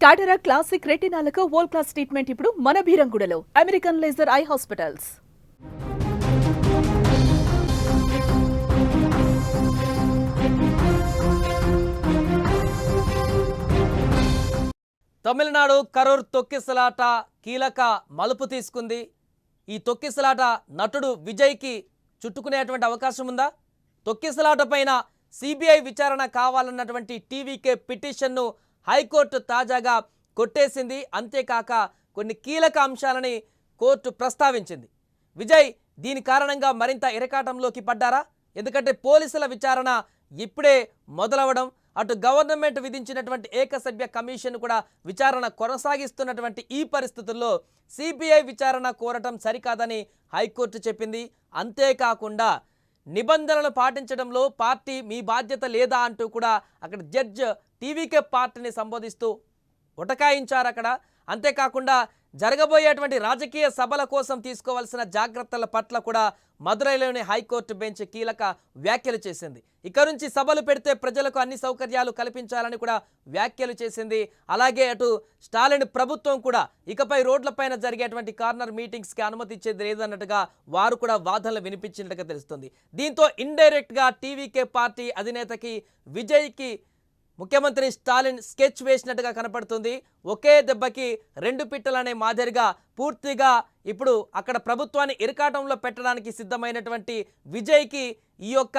టాటరా classic రెటినాలకు world class treatment ఇప్పుడు మన భీరంగుడలో American laser eye hospitals Tamil Nadu Karur తొక్కిసలాట కీలక మలుపు తీసుకుంది. ఈ తొక్కిసలాట నటుడు విజయ్కి చుట్టుకునేటువంటి అవకాశం ఉందా? తొక్కిసలాట పైన సిబిఐ విచారణ కావాలన్నటువంటి టీవీకే పిటిషన్ను హైకోర్టు తాజాగా కొట్టేసింది. అంతేకాక కొన్ని కీలక అంశాలని కోర్టు ప్రస్తావించింది. విజయ్ దీని కారణంగా మరింత ఇరకాటంలోకి పడ్డారా? ఎందుకంటే పోలీసుల విచారణ ఇప్పుడే మొదలవడం అటు గవర్నమెంట్ విధించినటువంటి ఏకసభ్య కమిషన్ కూడా విచారణ కొనసాగిస్తున్నటువంటి ఈ పరిస్థితుల్లో సిబిఐ విచారణ కోరటం సరికాదని హైకోర్టు చెప్పింది. అంతేకాకుండా నిబంధనలు పాటించడంలో పార్టీ మీ బాధ్యత లేదా అంటూ కూడా అక్కడ జడ్జ్ టీవీకే పార్టీని సంబోధిస్తూ ఉటకాయించారు అక్కడ. అంతేకాకుండా జరగబోయేటువంటి రాజకీయ సభల కోసం తీసుకోవాల్సిన జాగ్రత్తల పట్ల కూడా మదురైలోని హైకోర్టు బెంచ్ కీలక వ్యాఖ్యలు చేసింది. ఇక నుంచి సభలు పెడితే ప్రజలకు అన్ని సౌకర్యాలు కల్పించాలని కూడా వ్యాఖ్యలు చేసింది. అలాగే అటు స్టాలిన్ ప్రభుత్వం కూడా ఇకపై రోడ్లపైన జరిగేటువంటి కార్నర్ మీటింగ్స్కి అనుమతి ఇచ్చేది లేదన్నట్టుగా వారు కూడా వాదనలు వినిపించినట్టుగా తెలుస్తుంది. దీంతో ఇండైరెక్ట్గా టీవీకే పార్టీ అధినేతకి విజయ్కి ముఖ్యమంత్రి స్టాలిన్ స్కెచ్ వేసినట్టుగా కనపడుతుంది. ఒకే దెబ్బకి రెండు పిట్టలనే మాదిరిగా పూర్తిగా ఇప్పుడు అక్కడ ప్రభుత్వాన్ని ఇరకాటంలో పెట్టడానికి సిద్ధమైనటువంటి విజయ్కి ఈ యొక్క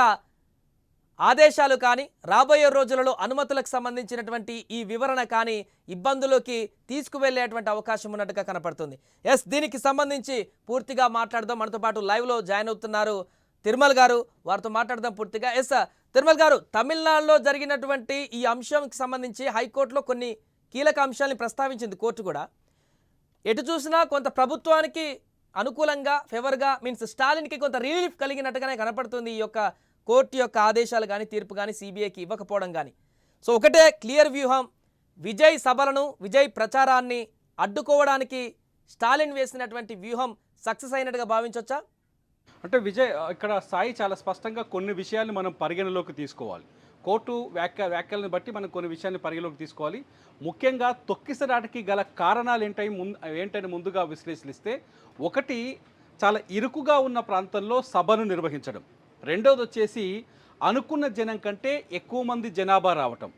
ఆదేశాలు కానీ రాబోయే రోజులలో అనుమతులకు సంబంధించినటువంటి ఈ వివరణ కానీ ఇబ్బందులోకి తీసుకువెళ్ళేటువంటి అవకాశం ఉన్నట్టుగా కనపడుతుంది. ఎస్ దీనికి సంబంధించి పూర్తిగా మాట్లాడదాం. మనతో పాటు లైవ్లో జాయిన్ అవుతున్నారు తిరుమల్ గారు. వారితో మాట్లాడదాం పూర్తిగా. ఎస్ తిరుమల గారు తమిళనాడులో జరిగినటువంటి ఈ అంశంకి సంబంధించి హైకోర్టులో కొన్ని కీలక అంశాలను ప్రస్తావించింది కోర్టు కూడా. ఎటు చూసినా కొంత ప్రభుత్వానికి అనుకూలంగా ఫేవర్గా మీన్స్ స్టాలిన్కి కొంత రిలీఫ్ కలిగినట్టుగానే కనపడుతుంది ఈ యొక్క కోర్టు యొక్క ఆదేశాలు కానీ తీర్పు కానీ సిబిఐకి ఇవ్వకపోవడం కానీ సో ఒకటే క్లియర్ వ్యూహం విజయ్ సభలను విజయ్ ప్రచారాన్ని అడ్డుకోవడానికి స్టాలిన్ వేసినటువంటి వ్యూహం సక్సెస్ అయినట్టుగా భావించవచ్చా అంటే విజయ్ ఇక్కడ సాయి చాలా స్పష్టంగా కొన్ని విషయాలు మనం పరిగణలోకి తీసుకోవాలి. కోర్టు వ్యాఖ్య వ్యాఖ్యలను బట్టి మనం కొన్ని విషయాన్ని పరిగణలోకి తీసుకోవాలి. ముఖ్యంగా తొక్కిసరాటికి గల కారణాలు ఏంటై ముందు ఏంటని ముందుగా విశ్లేషిస్తే ఒకటి చాలా ఇరుకుగా ఉన్న ప్రాంతంలో సభను నిర్వహించడం. రెండవది వచ్చేసి అనుకున్న జనం కంటే ఎక్కువ మంది జనాభా రావటం.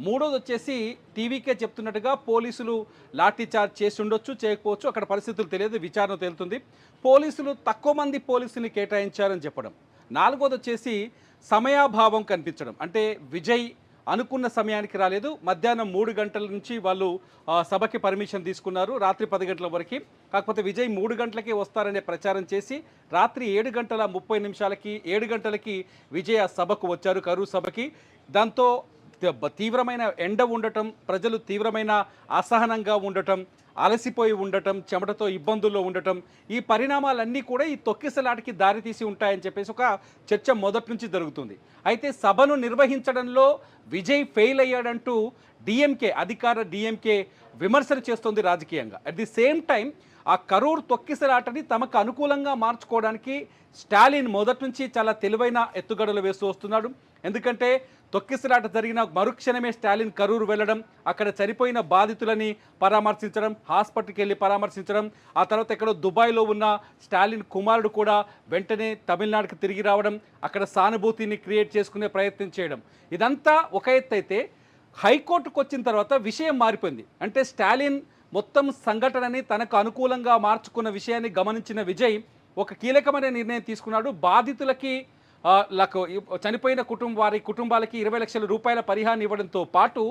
మూడోది వచ్చేసి టీవీకే చెప్తున్నట్టుగా పోలీసులు లాఠీ చార్జ్ చేసి ఉండొచ్చు చేయకపోవచ్చు. అక్కడ పరిస్థితులు తెలియదు విచారణ తేలుతుంది. పోలీసులు తక్కువ మంది పోలీసుల్ని కేటాయించారని చెప్పడం. నాలుగోది వచ్చేసి సమయాభావం కనిపించడం. అంటే విజయ్ అనుకున్న సమయానికి రాలేదు. మధ్యాహ్నం మూడు గంటల నుంచి వాళ్ళు సభకి పర్మిషన్ తీసుకున్నారు రాత్రి పది గంటల వరకు. కాకపోతే విజయ్ మూడు గంటలకే వస్తారనే ప్రచారం చేసి రాత్రి ఏడు గంటల ముప్పై నిమిషాలకి ఏడు గంటలకి విజయ్ ఆ సభకు వచ్చారు కరువు సభకి. దాంతో తీవ్రమైన ఎండ ఉండటం ప్రజలు తీవ్రమైన అసహనంగా ఉండటం అలసిపోయి ఉండటం చెమటతో ఇబ్బందుల్లో ఉండటం ఈ పరిణామాలన్నీ కూడా ఈ తొక్కిసలాటికి దారితీసి ఉంటాయని చెప్పేసి ఒక చర్చ మొదటి నుంచి జరుగుతుంది. అయితే సభను నిర్వహించడంలో విజయ్ ఫెయిల్ అయ్యాడంటూ డిఎంకే అధికార డిఎంకే విమర్శలు చేస్తుంది రాజకీయంగా. అట్ ది సేమ్ టైం ఆ కరూర్ తొక్కిసలాటని తమకు అనుకూలంగా మార్చుకోవడానికి స్టాలిన్ మొదటి నుంచి చాలా తెలివైన ఎత్తుగడలు వేస్తూ వస్తున్నాడు. ఎందుకంటే తొక్కిసలాట జరిగిన మరుక్షణమే స్టాలిన్ కరూరు వెళ్ళడం అక్కడ చనిపోయిన బాధితులని పరామర్శించడం హాస్పిటల్కి వెళ్ళి పరామర్శించడం ఆ తర్వాత ఎక్కడో దుబాయ్లో ఉన్న స్టాలిన్ కుమారుడు కూడా వెంటనే తమిళనాడుకి తిరిగి రావడం అక్కడ సానుభూతిని క్రియేట్ చేసుకునే ప్రయత్నం చేయడం. ఇదంతా ఒక ఎత్తు అయితే హైకోర్టుకు వచ్చిన తర్వాత విషయం మారిపోయింది. అంటే స్టాలిన్ మొత్తం సంఘటనని తనకు అనుకూలంగా మార్చుకున్న విషయాన్ని గమనించిన విజయ్ ఒక కీలకమైన నిర్ణయం తీసుకున్నాడు. బాధితులకి లకు చనిపోయిన కుటుంబ వారి కుటుంబాలకి ఇరవై లక్షల రూపాయల పరిహారం ఇవ్వడంతో పాటు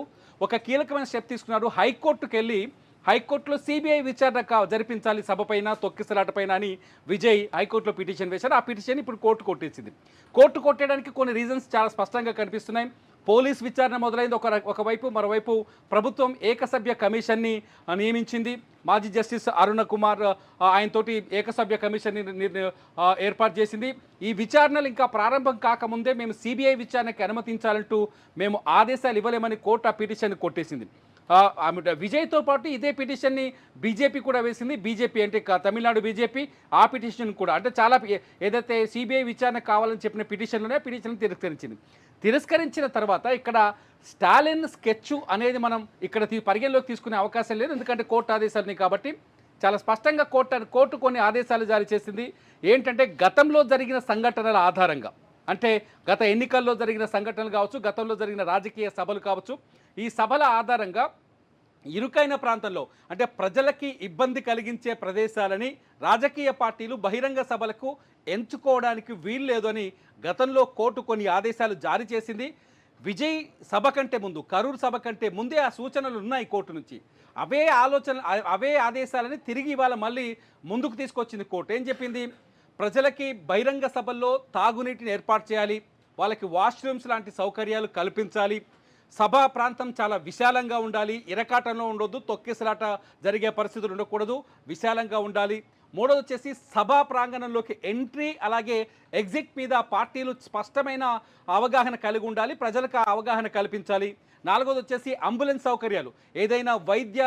ఒక కీలకమైన స్టెప్ తీసుకున్నాడు. హైకోర్టుకు వెళ్ళి హైకోర్టులో సిబిఐ విచారణ జరిపించాలి సభపైన తొక్కిసలాటపైన అని విజయ్ హైకోర్టులో పిటిషన్ వేశారు ఆ పిటిషన్ ఇప్పుడు కోర్టు కొట్టేసింది. కోర్టు కొట్టేయడానికి కొన్ని రీజన్స్ చాలా స్పష్టంగా కనిపిస్తున్నాయి. పోలీస్ విచారణ మొదలైంది. ఒక ఒకవైపు మరోవైపు ప్రభుత్వం ఏకసభ్య కమిషన్ని నియమించింది. మాజీ జస్టిస్ అరుణ కుమార్ ఆయనతోటి ఏకసభ్య కమిషన్ని ఏర్పాటు చేసింది. ఈ విచారణలు ఇంకా ప్రారంభం కాకముందే మేము సిబిఐ విచారణకి అనుమతించాలంటూ మేము ఆదేశాలు ఇవ్వలేమని కోర్టు ఆ పిటిషన్ కొట్టేసింది. విజయ్తో పాటు ఇదే పిటిషన్ని బీజేపీ కూడా వేసింది. బీజేపీ అంటే తమిళనాడు బీజేపీ ఆ పిటిషన్ కూడా. అంటే చాలా ఏదైతే సిబిఐ విచారణ కావాలని చెప్పిన పిటిషన్లోనే పిటిషన్ తిరస్కరించింది. తిరస్కరించిన తర్వాత ఇక్కడ స్టాలిన్ స్కెచ్ అనేది మనం ఇక్కడ తీ- పరిగణలోకి తీసుకునే అవకాశం లేదు. ఎందుకంటే కోర్టు ఆదేశాలు కాబట్టి చాలా స్పష్టంగా కోర్టు కోర్టు కొన్ని ఆదేశాలు జారీ చేసింది. ఏంటంటే గతంలో జరిగిన సంఘటనల ఆధారంగా. అంటే గత ఎన్నికల్లో జరిగిన సంఘటనలు కావచ్చు గతంలో జరిగిన రాజకీయ సభలు కావచ్చు ఈ సభల ఆధారంగా ఇరుకైన ప్రాంతంలో అంటే ప్రజలకి ఇబ్బంది కలిగించే ప్రదేశాలని రాజకీయ పార్టీలు బహిరంగ సభలకు ఎంచుకోవడానికి వీల్లేదు అని గతంలో కోర్టు కొన్ని ఆదేశాలు జారీ చేసింది. విజయ్ సభ కంటే ముందు కరూర్ సభ కంటే ముందే ఆ సూచనలు ఉన్నాయి కోర్టు నుంచి. అవే ఆలోచన అవే ఆదేశాలని తిరిగి ఇవాళ మళ్ళీ ముందుకు తీసుకొచ్చింది కోర్టు. ఏం చెప్పింది? ప్రజలకి బహిరంగ సభల్లో తాగునీటిని ఏర్పాటు చేయాలి. వాళ్ళకి వాష్రూమ్స్ లాంటి సౌకర్యాలు కల్పించాలి. సభా ప్రాంతం చాలా విశాలంగా ఉండాలి. ఇరకాటంలో ఉండొద్దు తొక్కిసలాట జరిగే పరిస్థితులు ఉండకూడదు. విశాలంగా ఉండాలి. మూడోది వచ్చేసి సభా ప్రాంగణంలోకి ఎంట్రీ అలాగే ఎగ్జిట్ మీద పార్టీలు స్పష్టమైన అవగాహన కలిగి ఉండాలి ప్రజలకు అవగాహన కల్పించాలి. నాలుగోది వచ్చేసి అంబులెన్స్ సౌకర్యాలు. ఏదైనా వైద్య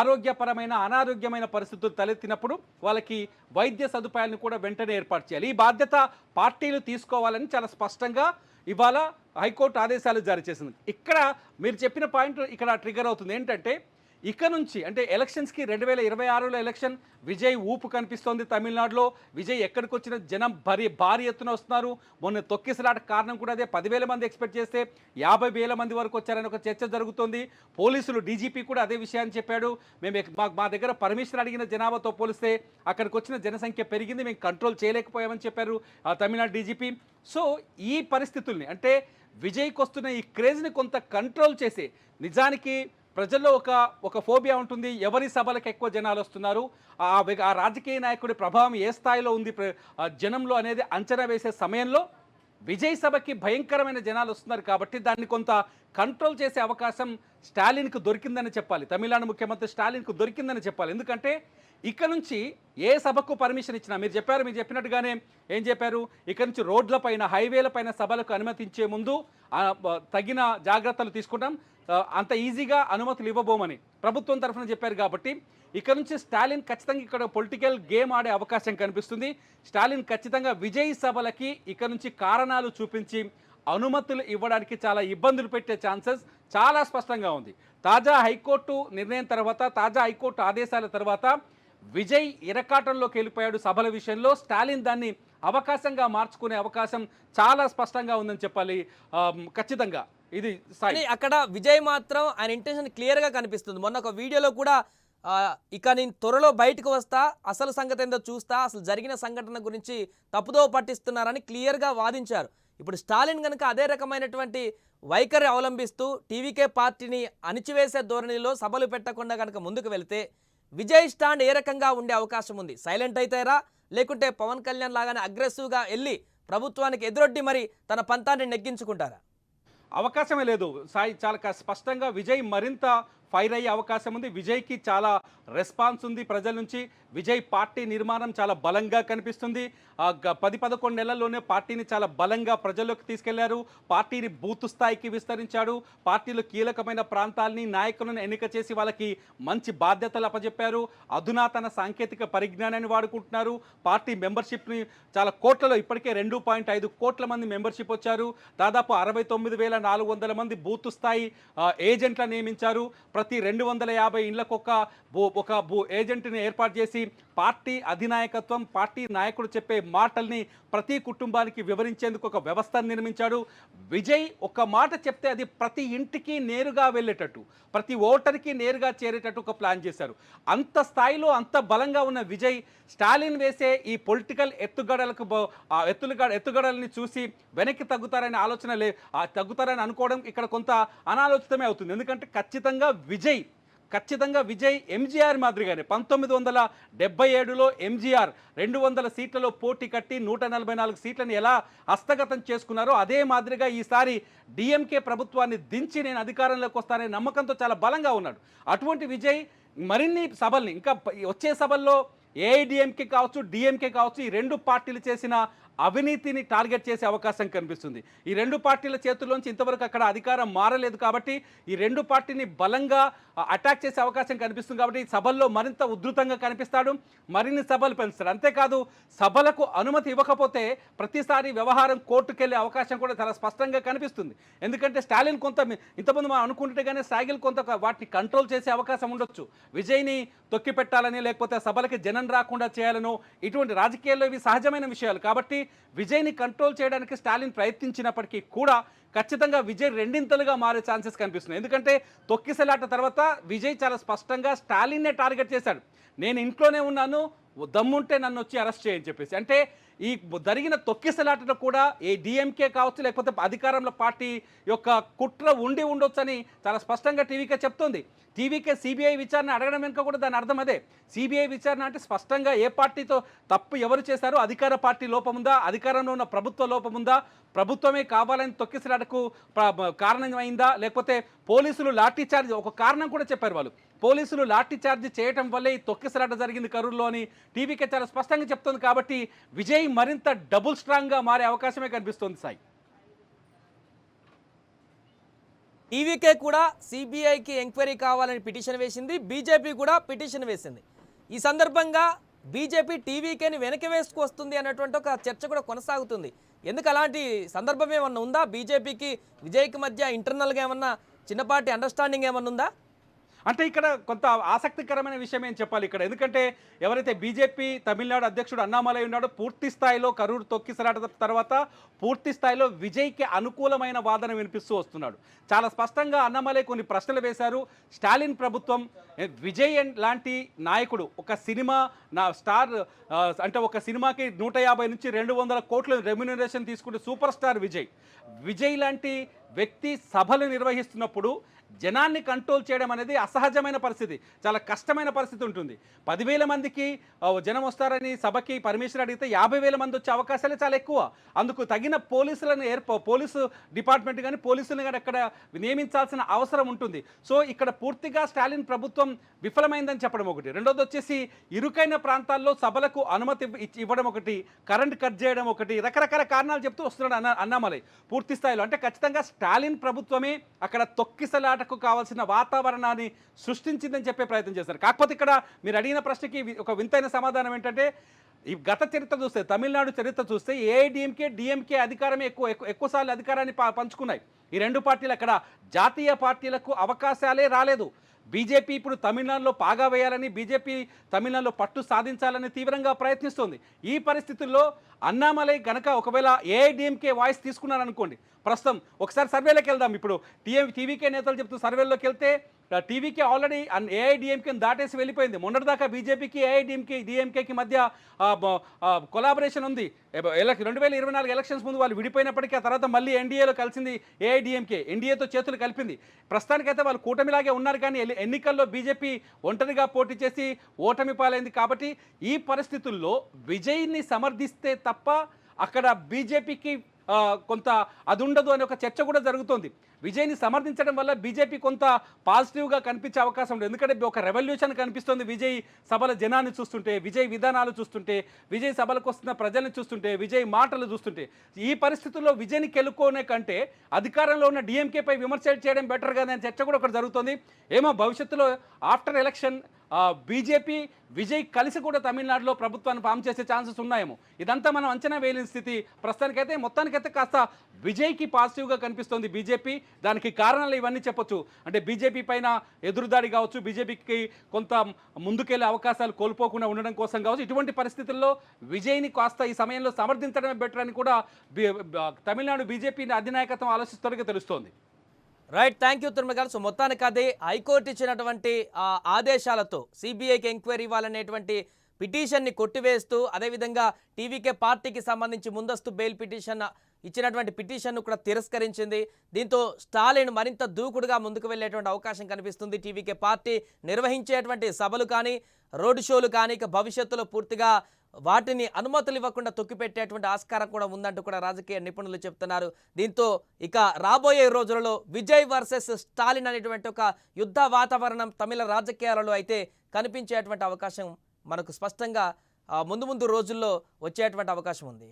ఆరోగ్యపరమైన అనారోగ్యమైన పరిస్థితులు తలెత్తినప్పుడు వాళ్ళకి వైద్య సదుపాయాలను కూడా వెంటనే ఏర్పాటు చేయాలి. ఈ బాధ్యత పార్టీలు తీసుకోవాలని చాలా స్పష్టంగా ఇవాళ హైకోర్టు ఆదేశాలు జారీ చేసింది. ఇక్కడ మీరు చెప్పిన పాయింట్ ఇక్కడ ట్రిగర్ అవుతుంది. ఏంటంటే ఇక నుంచి అంటే ఎలక్షన్స్కి రెండు వేల ఇరవై ఆరులో ఎలక్షన్ విజయ్ ఊపు కనిపిస్తోంది తమిళనాడులో. విజయ్ ఎక్కడికి వచ్చిన జనం భారీ భారీ ఎత్తున వస్తున్నారు. మొన్న తొక్కిసలాట కారణం కూడా అదే. పదివేల మంది ఎక్స్పెక్ట్ చేస్తే యాభై వేల మంది వరకు వచ్చారని ఒక చర్చ జరుగుతోంది. పోలీసులు డీజీపీ కూడా అదే విషయాన్ని చెప్పాడు. మేము మా మా దగ్గర పర్మిషన్ అడిగిన జనాభాతో పోలిస్తే అక్కడికి వచ్చిన జనసంఖ్య పెరిగింది. మేము కంట్రోల్ చేయలేకపోయామని చెప్పారు ఆ తమిళనాడు డీజీపీ. సో ఈ పరిస్థితుల్ని అంటే విజయ్కి వస్తున్న ఈ క్రేజ్ని కొంత కంట్రోల్ చేసి నిజానికి ప్రజల్లో ఒక ఒక ఫోబియా ఉంటుంది. ఎవరి సభలకు ఎక్కువ జనాలు వస్తున్నారు? ఆ రాజకీయ నాయకుడి ప్రభావం ఏ స్థాయిలో ఉంది? ప్ర- జనంలో అనేది అంచనా వేసే సమయంలో విజయ్ సభకి భయంకరమైన జనాలు వస్తున్నారు కాబట్టి దాన్ని కొంత కంట్రోల్ చేసే అవకాశం స్టాలిన్కు దొరికిందని చెప్పాలి. తమిళనాడు ముఖ్యమంత్రి స్టాలిన్కు దొరికిందని చెప్పాలి. ఎందుకంటే ఇక నుంచి ఏ సభకు పర్మిషన్ ఇచ్చినా మీరు చెప్పారు మీరు చెప్పినట్టుగానే ఏం చెప్పారు? ఇక నుంచి రోడ్లపైన హైవేలపైన సభలకు అనుమతించే ముందు తగిన జాగ్రత్తలు తీసుకుంటాం. అంత ఈజీగా అనుమతులు ఇవ్వబోమని ప్రభుత్వం తరఫున చెప్పారు కాబట్టి ఇక్కడ నుంచి స్టాలిన్ ఖచ్చితంగా ఇక్కడ పొలిటికల్ గేమ్ ఆడే అవకాశం కనిపిస్తుంది. స్టాలిన్ ఖచ్చితంగా విజయ్ సభలకి ఇక్కడ నుంచి కారణాలు చూపించి అనుమతులు ఇవ్వడానికి చాలా ఇబ్బందులు పెట్టే ఛాన్సెస్ చాలా స్పష్టంగా ఉంది. తాజా హైకోర్టు నిర్ణయం తర్వాత తాజా హైకోర్టు ఆదేశాల తర్వాత విజయ్ ఇరకాటంలోకి వెళ్ళిపోయాడు సభల విషయంలో. స్టాలిన్ దాన్ని అవకాశంగా మార్చుకునే అవకాశం చాలా స్పష్టంగా ఉందని చెప్పాలి. ఖచ్చితంగా. ఇది సాయి కానీ అక్కడ విజయ్ మాత్రం ఆయన ఇంటెన్షన్ క్లియర్గా కనిపిస్తుంది. మొన్న ఒక వీడియోలో కూడా ఇక నేను త్వరలో బయటకు వస్తా అసలు సంగతి ఏందో చూస్తా అసలు జరిగిన సంఘటన గురించి తప్పుదో పట్టిస్తున్నారని క్లియర్గా వాదించారు. ఇప్పుడు స్టాలిన్ కనుక అదే రకమైనటువంటి వైఖరి అవలంబిస్తూ టీవీకే పార్టీని అణిచివేసే ధోరణిలో సభలు పెట్టకుండా కనుక ముందుకు వెళితే విజయ్ స్టాండ్ ఏ రకంగా ఉండే అవకాశం ఉంది? సైలెంట్ అయితేరా లేకుంటే పవన్ కళ్యాణ్ లాగానే అగ్రెసివ్గా వెళ్ళి ప్రభుత్వానికి ఎదురొడ్డి మరి తన పంతాన్ని నెగ్గించుకుంటారా? అవకాశమే లేదు. సాయి చాలా స్పష్టంగా విజయ్ మరింత ఫైర్ అయ్యే అవకాశం ఉంది. విజయ్కి చాలా రెస్పాన్స్ ఉంది ప్రజల నుంచి. విజయ్ పార్టీ నిర్మాణం చాలా బలంగా కనిపిస్తుంది. పది పదకొండు నెలల్లోనే పార్టీని చాలా బలంగా ప్రజల్లోకి తీసుకెళ్ళారు. పార్టీని బూత్ స్థాయికి విస్తరించాడు. పార్టీలో కీలకమైన ప్రాంతాల్ని నాయకులను ఎన్నిక చేసి వాళ్ళకి మంచి బాధ్యతలు అప్పజెప్పారు. అధునాతన సాంకేతిక పరిజ్ఞానాన్ని వాడుకుంటున్నారు. పార్టీ మెంబర్షిప్ని చాలా కోట్లలో ఇప్పటికే రెండు పాయింట్ ఐదు కోట్ల మంది మెంబర్షిప్ వచ్చారు. దాదాపు అరవై తొమ్మిది వేల నాలుగు వందల మంది బూత్ స్థాయి ఏజెంట్లను నియమించారు. ప్రతి రెండు వందల యాభై ఇళ్ళకు ఒక ఒక బూ ఏజెంట్ని ఏర్పాటు చేసి పార్టీ అధినాయకత్వం పార్టీ నాయకుడు చెప్పే మాటల్ని ప్రతి కుటుంబానికి వివరించేందుకు ఒక వ్యవస్థను నిర్మించాడు. విజయ్ ఒక మాట చెప్తే అది ప్రతి ఇంటికి నేరుగా వెళ్ళేటట్టు ప్రతి ఓటర్కి నేరుగా చేరేటట్టు ఒక ప్లాన్ చేశారు. అంత స్థాయిలో అంత బలంగా ఉన్న విజయ్ స్టాలిన్ వేసే ఈ పొలిటికల్ ఎత్తుగడలకు బ- ఎత్తులుగడ ఎత్తుగడల్ని చూసి వెనక్కి తగ్గుతారనే ఆలోచన లే ఆ తగ్గుతారని అనుకోవడం ఇక్కడ కొంత అనాలోచితమే అవుతుంది. ఎందుకంటే ఖచ్చితంగా విజయ్ ఖచ్చితంగా విజయ్ ఎంజీఆర్ మాదిరిగానే పంతొమ్మిది వందల డెబ్బై ఏడులో ఎంజీఆర్ రెండు వందల సీట్లలో పోటీ కట్టి నూట నలభై నాలుగు సీట్లను ఎలా హస్తగతం చేసుకున్నారో అదే మాదిరిగా ఈసారి డిఎంకే ప్రభుత్వాన్ని దించి నేను అధికారంలోకి వస్తాననే నమ్మకంతో చాలా బలంగా ఉన్నాడు. అటువంటి విజయ్ మరిన్ని సభల్ని ఇంకా వచ్చే సభల్లో ఏఐడిఎంకే కావచ్చు డిఎంకే కావచ్చు ఈ రెండు పార్టీలు చేసిన అవినీతిని టార్గెట్ చేసే అవకాశం కనిపిస్తుంది. ఈ రెండు పార్టీల చేతుల్లోంచి ఇంతవరకు అక్కడ అధికారం మారలేదు కాబట్టి ఈ రెండు పార్టీని బలంగా అటాక్ చేసే అవకాశం కనిపిస్తుంది కాబట్టి ఈ సభల్లో మరింత ఉధృతంగా కనిపిస్తాడు. మరిన్ని సభలు పెంచుతాడు. అంతేకాదు సభలకు అనుమతి ఇవ్వకపోతే ప్రతిసారి వ్యవహారం కోర్టుకెళ్ళే అవకాశం కూడా చాలా స్పష్టంగా కనిపిస్తుంది. ఎందుకంటే స్టాలిన్ కొంత ఇంతమంది మనం అనుకుంటే కానీ స్టాగిల్ కొంత వాటిని కంట్రోల్ చేసే అవకాశం ఉండొచ్చు. విజయ్ని తొక్కి పెట్టాలని లేకపోతే సభలకి జనం రాకుండా చేయాలనో ఇటువంటి రాజకీయాల్లో ఇవి సహజమైన విషయాలు కాబట్టి విజయ్ని కంట్రోల్ చేయడానికి స్టాలిన్ ప్రయత్నించినప్పటికీ కూడా ఖచ్చితంగా విజయ్ రెండింతలుగా మారే ఛాన్సెస్ కనిపిస్తున్నాయి. ఎందుకంటే తొక్కిసలాట తర్వాత విజయ్ చాలా స్పష్టంగా స్టాలిన్నే టార్గెట్ చేశాడు. నేను ఇంట్లోనే ఉన్నాను దమ్ముంటే నన్ను వచ్చి అరెస్ట్ చేయని చెప్పేసి. అంటే ఈ జరిగిన తొక్కిసలాటలో కూడా ఏ డిఎంకే కావచ్చు లేకపోతే అధికారంలో పార్టీ యొక్క కుట్ర ఉండి ఉండొచ్చని చాలా స్పష్టంగా టీవీకే చెప్తోంది. టీవీకే సిబిఐ విచారణ అడగడం వెనుక కూడా దాని అర్థం అదే. సిబిఐ విచారణ అంటే స్పష్టంగా ఏ పార్టీతో తప్పు ఎవరు చేశారో అధికార పార్టీ లోపముందా అధికారంలో ఉన్న ప్రభుత్వ లోపముందా ప్రభుత్వమే కావాలని తొక్కిసలాటకు కారణమైందా లేకపోతే పోలీసులు లాఠీ చార్జ్ ఒక కారణం కూడా చెప్పారు వాళ్ళు. పోలీసులు లాఠీ చార్జ్ చేయటం వల్లే ఈ తొక్కిసలాట జరిగింది కరూరులో అని టీవీకే చాలా స్పష్టంగా చెప్తుంది కాబట్టి విజయ్ మరింత డబుల్ స్ట్రాంగ్గా మారే అవకాశమే కనిపిస్తుంది సాయి. టీవీకే కూడా సిబిఐకి ఎంక్వైరీ కావాలని పిటిషన్ వేసింది బీజేపీ కూడా పిటిషన్ వేసింది. ఈ సందర్భంగా బీజేపీ టీవీకేని వెనక్కి వేసుకొస్తుంది అన్నటువంటి ఒక చర్చ కూడా కొనసాగుతుంది. ఎందుకు అలాంటి సందర్భం ఏమన్నా ఉందా? బీజేపీకి విజయ్కి మధ్య ఇంటర్నల్గా ఏమన్నా చిన్నపాటి అండర్స్టాండింగ్ ఏమన్నా ఉందా? అంటే ఇక్కడ కొంత ఆసక్తికరమైన విషయం ఏం చెప్పాలి ఇక్కడ? ఎందుకంటే ఎవరైతే బీజేపీ తమిళనాడు అధ్యక్షుడు అన్నామలై ఉన్నాడో పూర్తి స్థాయిలో కరూరు తొక్కిసలాట తర్వాత పూర్తి స్థాయిలో విజయ్కి అనుకూలమైన వాదన వినిపిస్తూ వస్తున్నాడు. చాలా స్పష్టంగా అన్నామలై కొన్ని ప్రశ్నలు వేశారు. స్టాలిన్ ప్రభుత్వం విజయ్ లాంటి నాయకుడు ఒక సినిమా నా స్టార్ అంటే ఒక సినిమాకి నూట యాభై నుంచి రెండు వందల కోట్ల రెమ్యునరేషన్ తీసుకుంటే సూపర్ స్టార్ విజయ్. విజయ్ లాంటి వ్యక్తి సభలు నిర్వహిస్తున్నప్పుడు జనాన్ని కంట్రోల్ చేయడం అనేది అసహజమైన పరిస్థితి చాలా కష్టమైన పరిస్థితి ఉంటుంది. పదివేల మందికి జనం వస్తారని సభకి పర్మిషన్ అడిగితే యాభై వేల మంది వచ్చే అవకాశాలే చాలా ఎక్కువ. అందుకు తగిన పోలీసులను ఏర్ప పోలీసు డిపార్ట్మెంట్ కానీ పోలీసులను కానీ అక్కడ నియమించాల్సిన అవసరం ఉంటుంది. సో ఇక్కడ పూర్తిగా స్టాలిన్ ప్రభుత్వం విఫలమైందని చెప్పడం ఒకటి. రెండోది వచ్చేసి ఇరుకైన ప్రాంతాల్లో సభలకు అనుమతి ఇవ్వడం ఒకటి కరెంట్ కట్ చేయడం ఒకటి రకరకాల కారణాలు చెప్తూ వస్తున్నాడు అన్న అన్నామలై. పూర్తి స్థాయిలో అంటే ఖచ్చితంగా స్టాలిన్ ప్రభుత్వమే అక్కడ తొక్కిసలాటకు కావాల్సిన వాతావరణాన్ని సృష్టించిందని చెప్పే ప్రయత్నం చేస్తారు కాకపోతే ఇక్కడ మీరు అడిగిన ప్రశ్నకి ఒక వింతైన సమాధానం ఏంటంటే ఈ గత చరిత్ర చూస్తే తమిళనాడు చరిత్ర చూస్తే ఏఐడిఎంకే డిఎంకే అధికారమే ఎక్కువ ఎక్కువ ఎక్కువసార్లు అధికారాన్ని పంచుకున్నాయి. ఈ రెండు పార్టీలు అక్కడ జాతీయ పార్టీలకు అవకాశాలే రాలేదు. బీజేపీ ఇప్పుడు తమిళనాడులో పాగా వేయాలని బీజేపీ తమిళనాడులో పట్టు సాధించాలని తీవ్రంగా ప్రయత్నిస్తోంది. ఈ పరిస్థితుల్లో అన్నామలై గనక ఒకవేళ ఏఐడిఎంకే వాయిస్ తీసుకున్నారనుకోండి ప్రస్తుతం ఒకసారి సర్వేలోకి వెళ్దాం. ఇప్పుడు టీఎం టీవీకే నేతలు చెప్తూ సర్వేలోకి వెళ్తే టీవీకి ఆల్రెడీ ఏఐడిఎంకే దాటేసి వెళ్ళిపోయింది. మొన్నటిదాకా బీజేపీకి ఏఐడిఎంకే డిఎంకేకి మధ్య కొలాబరేషన్ ఉంది. రెండు వేల ఇరవై నాలుగు ఎలక్షన్స్ ముందు వాళ్ళు విడిపోయినప్పటికీ ఆ తర్వాత మళ్ళీ ఎన్డీఏలో కలిసింది ఏఐడిఎంకే ఎన్డీఏతో చేతులు కలిపింది. ప్రస్తుతానికైతే వాళ్ళు కూటమిలాగే ఉన్నారు కానీ ఎన్నికల్లో బీజేపీ ఒంటరిగా పోటీ చేసి ఓటమి పాలైంది కాబట్టి ఈ పరిస్థితుల్లో విజయ్ని సమర్థిస్తే తప్ప అక్కడ బీజేపీకి కొంత అది ఉండదు అనే ఒక చర్చ కూడా జరుగుతోంది. విజయ్ని సమర్థించడం వల్ల బీజేపీ కొంత పాజిటివ్గా కనిపించే అవకాశం ఉంది. ఎందుకంటే ఒక రెవల్యూషన్ కనిపిస్తుంది. విజయ్ సభల జనాన్ని చూస్తుంటే విజయ్ విధానాలు చూస్తుంటే విజయ్ సభలకు వస్తున్న ప్రజల్ని చూస్తుంటే విజయ్ మాటలు చూస్తుంటే ఈ పరిస్థితుల్లో విజయ్ని కెలుకోనే కంటే అధికారంలో ఉన్న డిఎంకేపై విమర్శ చేయడం బెటర్ కదా అనే చర్చ కూడా ఒకటి జరుగుతుంది. ఏమో భవిష్యత్తులో ఆఫ్టర్ ఎలక్షన్ బీజేపీ విజయ్ కలిసి కూడా తమిళనాడులో ప్రభుత్వాన్ని ఫామ్ చేసే ఛాన్సెస్ ఉన్నాయేమో. ఇదంతా మనం అంచనా వేయలేని స్థితి. ప్రస్తుతానికైతే మొత్తానికైతే కాస్త విజయ్కి పాజిటివ్గా కనిపిస్తోంది బీజేపీ. దానికి కారణాలు ఇవన్నీ చెప్పొచ్చు. అంటే బీజేపీ పైన ఎదురుదాడి కావచ్చు బీజేపీకి కొంత ముందుకెళ్ళే అవకాశాలు కోల్పోకుండా ఉండడం కోసం కావచ్చు. ఇటువంటి పరిస్థితుల్లో విజయ్ని కాస్త ఈ సమయంలో సమర్థించడమే బెటర్ అని కూడా తమిళనాడు బీజేపీ అధినాయకత్వం ఆలోచిస్తున్నట్టుగా తెలుస్తోంది. రైట్ థ్యాంక్ యూ తిరుమల గారు సో మొత్తానికి అదే హైకోర్టు ఇచ్చినటువంటి ఆదేశాలతో సిబిఐకి ఎంక్వైరీ ఇవ్వాలనేటువంటి పిటిషన్ని కొట్టివేస్తూ అదేవిధంగా టీవీకే పార్టీకి సంబంధించి ముందస్తు బెయిల్ పిటిషన్ ఇచ్చినటువంటి పిటిషన్ను కూడా తిరస్కరించింది. దీంతో స్టాలిన్ మరింత దూకుడుగా ముందుకు వెళ్ళేటువంటి అవకాశం కనిపిస్తుంది. టీవీకే పార్టీ నిర్వహించేటువంటి సభలు కానీ రోడ్ షోలు కానీ ఇక భవిష్యత్తులో పూర్తిగా వాటిని అనుమతులు ఇవ్వకుండా తొక్కిపెట్టేటువంటి ఆస్కారం కూడా ఉందంటూ కూడా రాజకీయ నిపుణులు చెప్తున్నారు. దీంతో ఇక రాబోయే రోజులలో విజయ్ వర్సెస్ స్టాలిన్ అనేటువంటి ఒక యుద్ధ వాతావరణం తమిళ రాజకీయాలలో అయితే కనిపించేటువంటి అవకాశం మనకు స్పష్టంగా ముందు ముందు రోజుల్లో వచ్చేటువంటి అవకాశం ఉంది.